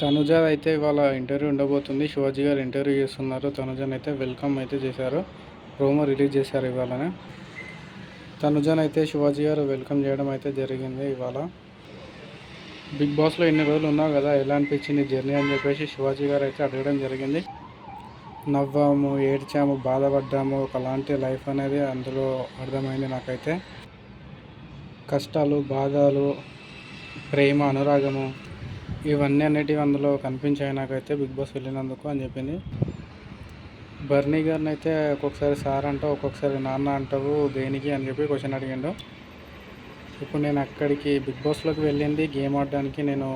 తనుజ అయితే ఇవాళ ఇంటర్వ్యూ ఉండబోతుంది. శివాజీ గారు ఇంటర్వ్యూ చేస్తున్నారు. తనుజని అయితే వెల్కమ్ అయితే చేశారు. ప్రోమో రిలీజ్ చేశారు ఇవాళనే. తనుజని అయితే శివాజీ గారు వెల్కమ్ చేయడం అయితే జరిగింది ఇవాళ. బిగ్ బాస్లో ఎన్ని రోజులు ఉన్నావు కదా ఎలా అనిపించింది జర్నీ అని చెప్పేసి శివాజీ గారు అయితే అడగడం జరిగింది. నవ్వాము ఏడ్చాము బాధపడ్డాము ఒకలాంటి లైఫ్ అనేది అందులో అర్థమైంది నాకైతే. కష్టాలు బాధలు ప్రేమ అనురాగము ఇవన్నీ అనేటివి అందులో కనిపించాయి నాకైతే బిగ్ బాస్ వెళ్ళినందుకు అని చెప్పింది. బర్నీ గారిని అయితే ఒక్కొక్కసారి సార్ అంటావు ఒక్కొక్కసారి నాన్న అంటావు దేనికి అని చెప్పి క్వశ్చన్ అడిగిండు. ఇప్పుడు నేను అక్కడికి బిగ్ బాస్లోకి వెళ్ళింది గేమ్ ఆడడానికి నేను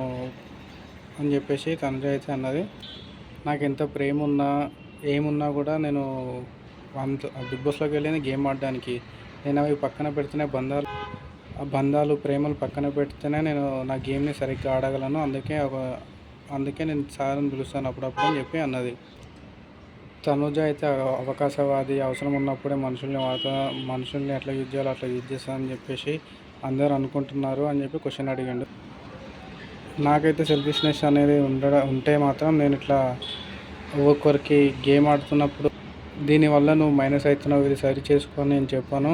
అని చెప్పేసి తనుజ అయితే అన్నది. నాకు ఎంత ప్రేమ ఉన్నా ఏమున్నా కూడా నేను అంత బిగ్ బాస్లోకి వెళ్ళింది గేమ్ ఆడడానికి. నేను అవి పక్కన పెడుతున్న బంధాలు బంధాలు ప్రేమలు పక్కన పెడితేనే నేను నా గేమ్ని సరిగ్గా ఆడగలను. అందుకే ఒక అందుకే నేను సార్ని పిలుస్తాను అప్పుడప్పుడు అని చెప్పి అన్నది. తనుజ అయితే అవకాశవాది అవసరం ఉన్నప్పుడే మనుషుల్ని వాడుతా మనుషుల్ని ఎట్లా యూజ్ చేయాలో అట్లా యూజ్ చేస్తానని చెప్పేసి అందరూ అనుకుంటున్నారు అని చెప్పి క్వశ్చన్ అడిగాడు. నాకైతే సెల్ఫిష్నెస్ అనేది ఉండడం ఉంటే మాత్రం నేను ఇట్లా ఒక్కొక్కరికి గేమ్ ఆడుతున్నప్పుడు దీనివల్ల నువ్వు మైనస్ అవుతున్నావు ఇది సరి చేసుకొని నేను చెప్పాను.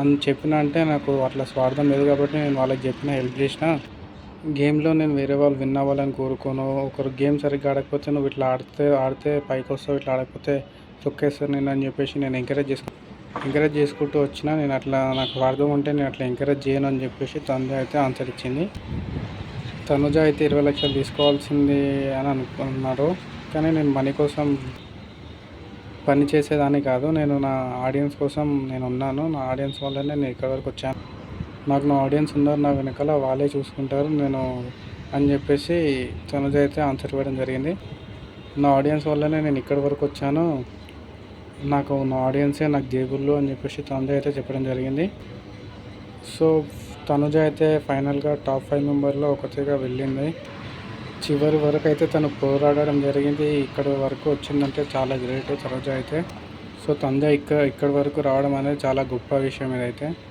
అని చెప్పిన అంటే నాకు అట్లా స్వార్థం లేదు కాబట్టి నేను వాళ్ళకి చెప్పిన హెల్ప్ చేసిన. గేమ్లో నేను వేరే వాళ్ళు విన్ అవ్వాలని కోరుకోను. ఒకరు గేమ్ సరిగ్గా ఆడకపోతే నువ్వు ఇట్లా ఆడితే ఆడితే పైకి వస్తావు ఇట్లా ఆడకపోతే తొక్కేస్తాను నేను అని చెప్పేసి నేను ఎంకరేజ్ చేసుకు ఎంకరేజ్ చేసుకుంటూ వచ్చిన నేను అట్లా నాకు స్వార్థం ఉంటే నేను అట్లా ఎంకరేజ్ చేయను అని చెప్పేసి తనుజ అయితే ఆన్సర్ ఇచ్చింది. తనుజ అయితే ఇరవై లక్షలు తీసుకోవాల్సింది అని అనుకున్నారు. కానీ నేను మనీ కోసం పని చేసేదాన్ని కాదు. నేను నా ఆడియన్స్ కోసం నేను ఉన్నాను. నా ఆడియన్స్ వల్లనే నేను ఇక్కడ వరకు వచ్చాను. నాకు నా ఆడియన్స్ ఉన్నారు నా వెనకాల వాళ్ళే చూసుకుంటారు. నేను అని చెప్పేసి తనుజ అయితే ఆన్సర్ ఇవ్వడం జరిగింది. నా ఆడియన్స్ వల్లనే నేను ఇక్కడి వరకు వచ్చాను. నాకు నా ఆడియన్సే నాకు జేబుల్లో అని చెప్పేసి తనుజ అయితే చెప్పడం జరిగింది. సో తనుజ అయితే ఫైనల్గా టాప్ ఫైవ్ మెంబర్లో ఒకటిగా వెళ్ళింది. చివరి వరకు అయితే తను పోరాడడం జరిగింది. ఇక్కడ వరకు వచ్చిందంటే చాలా గ్రేట్ సరోజ అయితే. సో తొందర ఇక్కడ ఇక్కడి వరకు రావడం అనేది చాలా గొప్ప విషయం ఇదైతే.